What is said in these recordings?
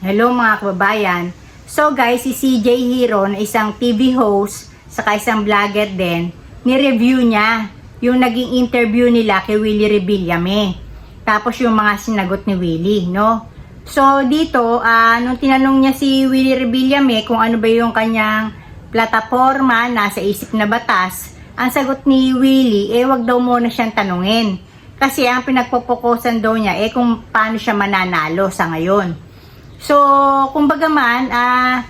Hello mga kababayan. So guys, si CJ Hero na isang TV host saka isang vlogger din, ni-review niya yung naging interview nila kay Willie Rebillame. Tapos yung mga sinagot ni Willie, no? So dito, ah, nung tinanong niya si Willie Rebillame kung ano ba yung kanyang plataforma nasa isip na batas, ang sagot ni Willie, eh wag daw muna siyang tanungin. Kasi ang pinagpopokusan daw niya, eh kung paano siya mananalo sa ngayon. So, kumbaga man, ah,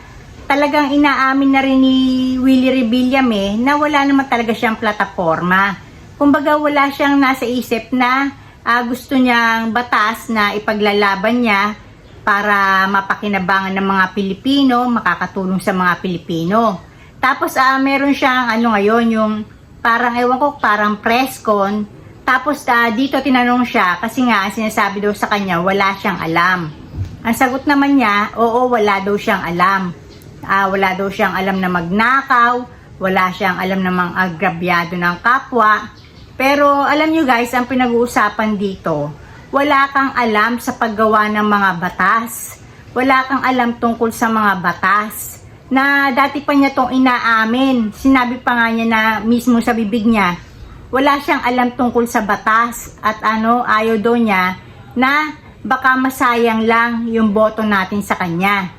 talagang inaamin na rin ni Willie Rebillame na wala naman talaga siyang plataforma. Kumbaga wala siyang nasa isip na ah, gusto niyang batas na ipaglalaban niya para mapakinabangan ng mga Pilipino, makakatulong sa mga Pilipino. Tapos ah, meron siyang ano ngayon, yung parang ewan ko, parang press con. Tapos ah, dito tinanong siya kasi nga sinasabi daw sa kanya wala siyang alam. Ang sagot naman niya, oo, wala daw siyang alam. Ah, wala daw siyang alam na magnakaw, wala siyang alam na mang agrabyado ng kapwa. Pero alam nyo guys, ang pinag-uusapan dito, wala kang alam sa paggawa ng mga batas. Wala kang alam tungkol sa mga batas. Na dati pa niya tong inaamin. Sinabi pa nga niya na mismo sa bibig niya, wala siyang alam tungkol sa batas. At ano, ayaw daw niya na baka masayang lang yung boto natin sa kanya.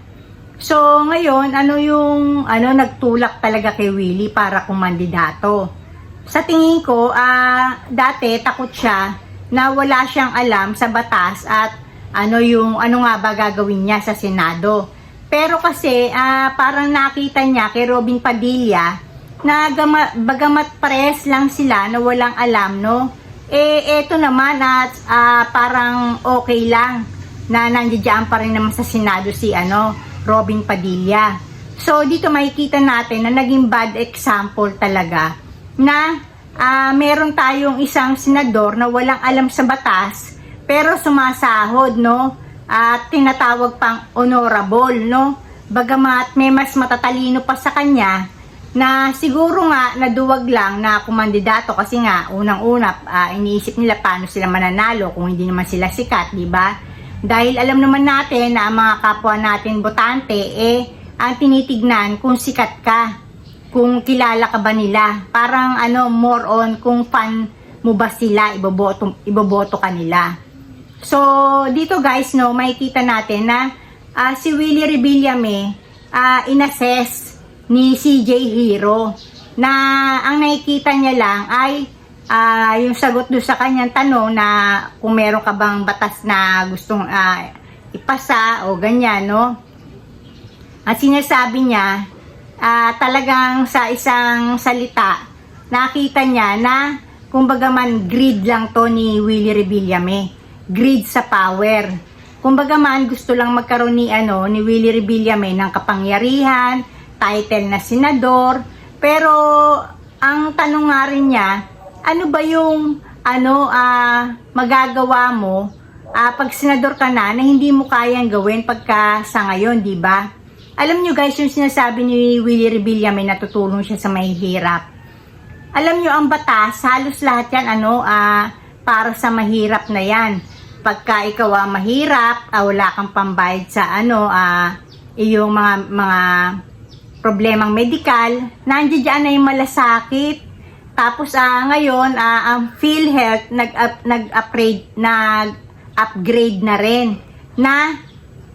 So, ngayon, ano yung ano nagtulak talaga kay Willie para kumandidato? Sa tingin ko, ah dati takot siya na wala siyang alam sa batas at ano yung ano nga ba gagawin niya sa Senado. Pero kasi ah, parang nakita niya kay Robin Padilla na gama, bagamat pares lang sila na walang alam, no? Eh, eto naman at ah, parang okay lang na nandiyan pa rin naman sa Senado si ano, Robin Padilla. So, dito makikita natin na naging bad example talaga na ah, meron tayong isang senador na walang alam sa batas pero sumasahod, no? At tinatawag pang honorable, no? Bagamat may mas matatalino pa sa kanya, na siguro nga naduwag lang na kumandidato kasi nga unang-una ah, iniisip nila paano sila mananalo kung hindi naman sila sikat, di ba? Dahil alam naman natin na ang mga kapwa natin botante eh ang tinitignan kung sikat ka, kung kilala ka ba nila. Parang ano more on kung fan mo ba sila, iboboto iboboto ka nila. So dito guys no, makikita natin na ah, si Willie Rebillame ah, inassess ni CJ Hero na ang nakikita niya lang ay ah, yung sagot doon sa kanyang tanong na kung meron ka bang batas na gustong ah, ipasa o ganyan, no? At sinasabi niya, ah, talagang sa isang salita, nakita niya na kumbaga man greed lang to ni Willie Rebillame. Greed sa power. Kumbaga man gusto lang magkaroon ni ano ni Willie Rebillame ng kapangyarihan, title na senador, pero ang tanong nga rin niya, ano ba yung ano ah magagawa mo ah, pag senador ka na na hindi mo kayang gawin pagka sa ngayon, di ba? Alam nyo guys, yung sinasabi ni Willie Rebillame na tutulong siya sa mahihirap. Alam nyo, ang batas, halos lahat yan, ano, ah, para sa mahirap na yan. Pagka ikaw ah, mahirap, ah, wala kang pambayad sa ano, ah, iyong mga, mga problemang medikal, nandiyan na yung malasakit. Tapos ah, ngayon, ah, ang PhilHealth nag-up, nag-upgrade, nag-upgrade na rin na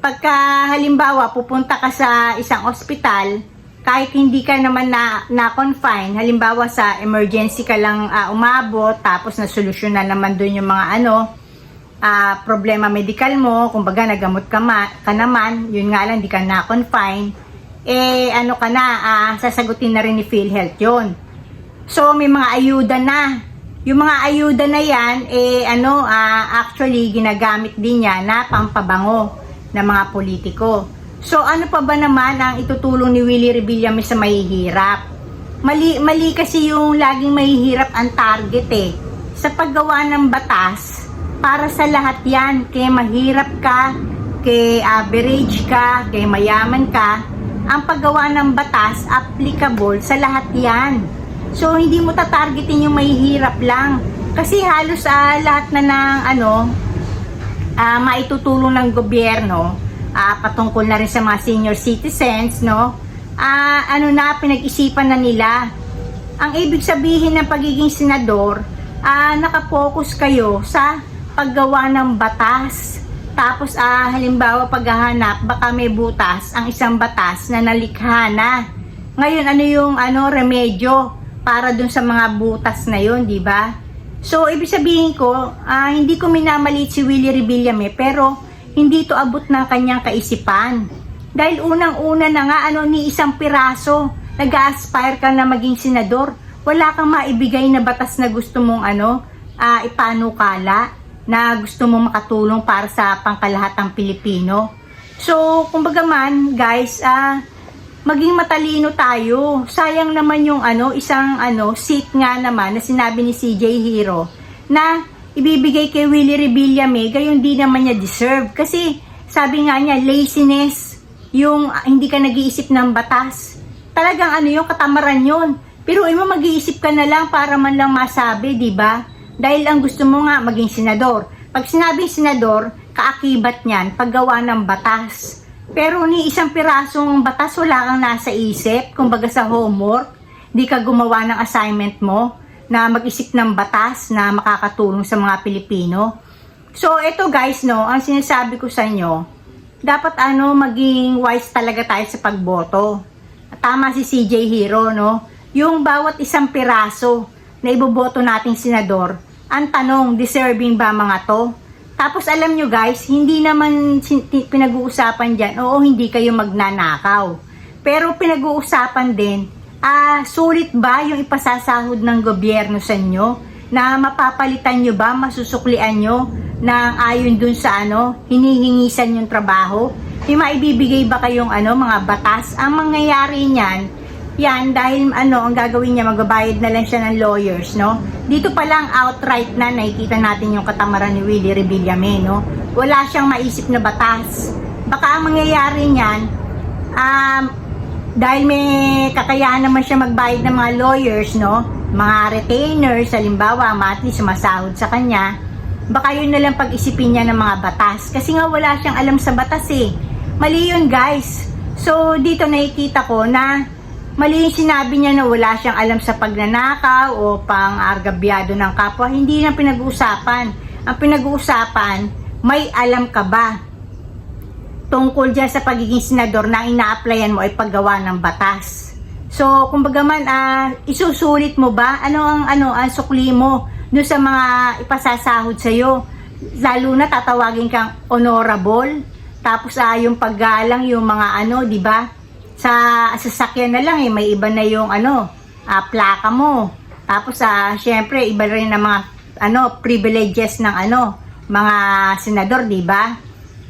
pagka halimbawa pupunta ka sa isang ospital, kahit hindi ka naman na, na-confine, halimbawa sa emergency ka lang ah, umabot, tapos nasolusyon na naman doon yung mga ano, ah, problema medical mo, kumbaga nagamot ka, ma- ka naman, yun nga lang, di ka na-confine, eh ano ka na, ah, sasagutin na rin ni PhilHealth yun. So may mga ayuda na. Yung mga ayuda na yan, eh ano, ah, actually ginagamit din niya na pampabango ng mga politiko. So ano pa ba naman ang itutulong ni Willie Rebillame sa mahihirap? Mali, mali kasi yung laging mahihirap ang target eh. Sa paggawa ng batas, para sa lahat yan. Kaya mahirap ka, kay average ka, kay mayaman ka, ang paggawa ng batas applicable sa lahat yan. So, hindi mo tatargetin yung mahihirap lang. Kasi halos ah, lahat na ng ano, ah, maitutulong ng gobyerno, ah, patungkol na rin sa mga senior citizens, no? Ah, ano na, pinag-isipan na nila. Ang ibig sabihin ng pagiging senador, ah, nakapokus kayo sa paggawa ng batas. Tapos, ah, halimbawa, paghahanap, baka may butas ang isang batas na nalikha na. Ngayon, ano yung ano, remedyo para dun sa mga butas na yun, di ba? So, ibig sabihin ko, ah, hindi ko minamalit si Willie Rebillame, pero hindi to abot ng kanyang kaisipan. Dahil unang-una na nga, ano, ni isang piraso, nag-aspire ka na maging senador, wala kang maibigay na batas na gusto mong, ano, ah, ipanukala, na gusto mong makatulong para sa pangkalahatang Pilipino. So, kumbaga man, guys, ah, maging matalino tayo. Sayang naman yung ano, isang ano, seat nga naman na sinabi ni CJ Hero na ibibigay kay Willie Rebillame, gayon di naman niya deserve. Kasi sabi nga niya, laziness, yung ah, hindi ka nag-iisip ng batas. Talagang ano yung katamaran yun. Pero mo mag-iisip ka na lang para man lang masabi, di ba? Dahil ang gusto mo nga maging senador. Pag sinabing senador, kaakibat niyan, paggawa ng batas. Pero ni isang pirasong batas wala kang nasa isip, kumbaga sa homework, di ka gumawa ng assignment mo na mag-isip ng batas na makakatulong sa mga Pilipino. So, ito guys, no, ang sinasabi ko sa inyo, dapat ano, maging wise talaga tayo sa pagboto. Tama si CJ Hero, no? Yung bawat isang piraso na iboboto nating senador, ang tanong, deserving ba mga to? Tapos alam nyo guys, hindi naman pinag-uusapan dyan, oo hindi kayo magnanakaw. Pero pinag-uusapan din, ah, sulit ba yung ipasasahod ng gobyerno sa inyo? Na mapapalitan nyo ba, masusuklian nyo ng ayon dun sa ano, hinihingisan yung trabaho? Yung maibibigay ba kayong ano, mga batas? Ang mangyayari niyan, yan, dahil ano, ang gagawin niya, magbabayad na lang siya ng lawyers, no? Dito pa lang outright na nakikita natin yung katamaran ni Willie Rebillame, no? Wala siyang maisip na batas. Baka ang mangyayari niyan, um, dahil may kakayahan naman siya magbayad ng mga lawyers, no? Mga retainers, halimbawa, matli sumasahod sa kanya, baka yun na lang pag-isipin niya ng mga batas. Kasi nga wala siyang alam sa batas eh. Mali yun guys. So dito nakikita ko na mali yung sinabi niya na wala siyang alam sa pagnanakaw o pang-argabyado ng kapwa. Hindi na pinag-uusapan. Ang pinag-uusapan, may alam ka ba tungkol dyan sa pagiging senador na ina-applyan mo ay paggawa ng batas. So, kumbaga man, ah, isusulit mo ba? Ano ang, ano, ang sukli mo doon sa mga ipasasahod sa'yo? Lalo na tatawagin kang honorable. Tapos, ah, yung paggalang, yung mga ano, di ba? Sa sasakyan na lang, eh, may iba na yung ano, ah, plaka mo. Tapos, ah, syempre, iba rin na mga, ano, privileges ng ano, mga senador, di ba?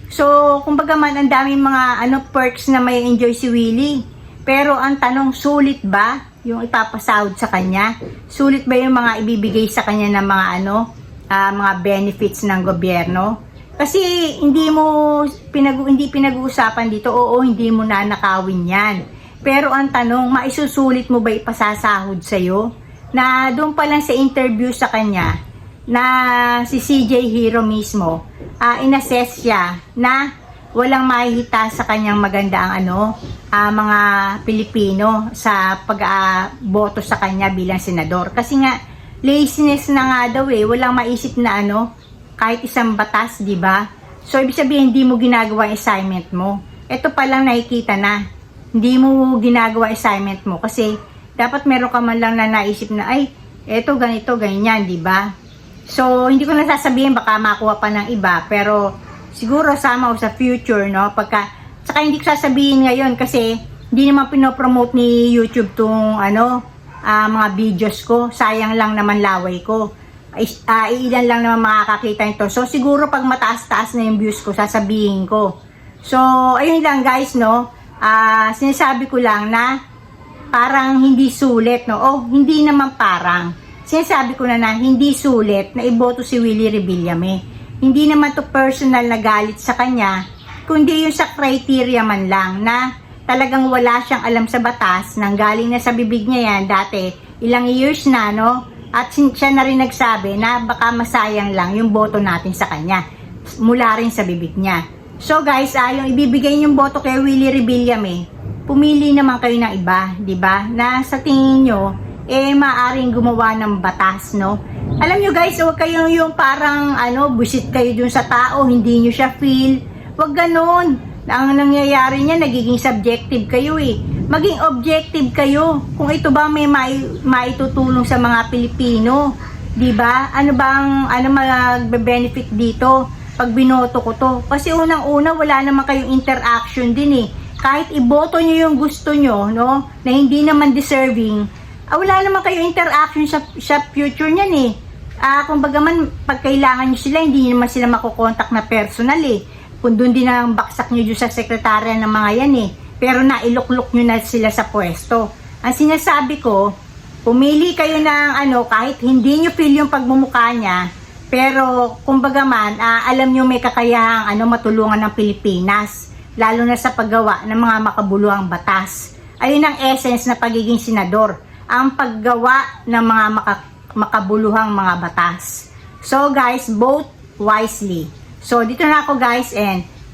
So, kumbaga man, ang daming mga ano, perks na may enjoy si Willie. Pero ang tanong, sulit ba yung ipapasahod sa kanya? Sulit ba yung mga ibibigay sa kanya ng mga ano, ah, mga benefits ng gobyerno? Kasi hindi mo pinag hindi pinag-uusapan dito, oo, hindi mo nanakawin 'yan. Pero ang tanong, maisusulit mo ba ipasasahod sa Na doon pa lang sa interview sa kanya, na si CJ Hero mismo, ah inassess siya na walang mahihita sa kanyang maganda ang ano, ah, mga Pilipino sa pag-boto sa kanya bilang senador. Kasi nga, laziness na nga daw eh, walang maisip na ano, kahit isang batas, di ba? So, ibig sabihin, hindi mo ginagawa assignment mo. Ito pa lang nakikita na, hindi mo ginagawa assignment mo kasi dapat meron ka man lang na naisip na, ay, eto, ganito, ganyan, di ba? So, hindi ko na sasabihin, baka makuha pa ng iba, pero siguro sama sa future, no? Pagka, saka hindi ko sasabihin ngayon kasi hindi naman pinopromote ni YouTube tong ano, ah, mga videos ko. Sayang lang naman laway ko. Ah, ilan lang naman makakakita nito. So, siguro pag mataas-taas na yung views ko, sasabihin ko. So, ayun lang guys, no? Ah, sinasabi ko lang na parang hindi sulit, no? Oh, hindi naman parang. Sinasabi ko na na hindi sulit na iboto si Willie Rebillame. Hindi naman to personal na galit sa kanya, kundi yung sa criteria man lang na talagang wala siyang alam sa batas nang galing na sa bibig niya yan dati ilang years na no at siya na rin nagsabi na baka masayang lang yung boto natin sa kanya mula rin sa bibig niya So guys, ah, yung ibibigay yung boto kay Willie Rebillame, pumili naman kayo ng iba, di ba? Na sa tingin nyo, eh maaring gumawa ng batas, no? Alam nyo guys, huwag kayong yung parang ano, busit kayo dun sa tao, hindi nyo siya feel. Huwag ganon. Ang nangyayari niya, nagiging subjective kayo eh. Maging objective kayo. Kung ito ba may mai, maitutulong sa mga Pilipino. 'di ba? Ano bang ano magbe-benefit dito pag binoto ko to? Kasi unang-una wala naman kayong interaction din eh. Kahit iboto niyo yung gusto niyo, no, na hindi naman deserving, ah, wala naman kayong interaction sa, sa future niyan eh. Ah, kumbaga man, pag kailangan niyo sila, hindi naman sila makokontak na personal eh. Kung doon din ang baksak niyo sa sekretarya ng mga yan eh. Pero nailukluk niyo na sila sa pwesto. Ang sinasabi ko, Pumili kayo ng ano, kahit hindi nyo feel yung pagmumukha niya, pero kumbaga man, ah, alam nyo may kakayahang ano, matulungan ng Pilipinas, lalo na sa paggawa ng mga makabuluhang batas. Ayun ang essence na pagiging senador, ang paggawa ng mga maka- makabuluhang mga batas. So guys, vote wisely. So dito na ako guys and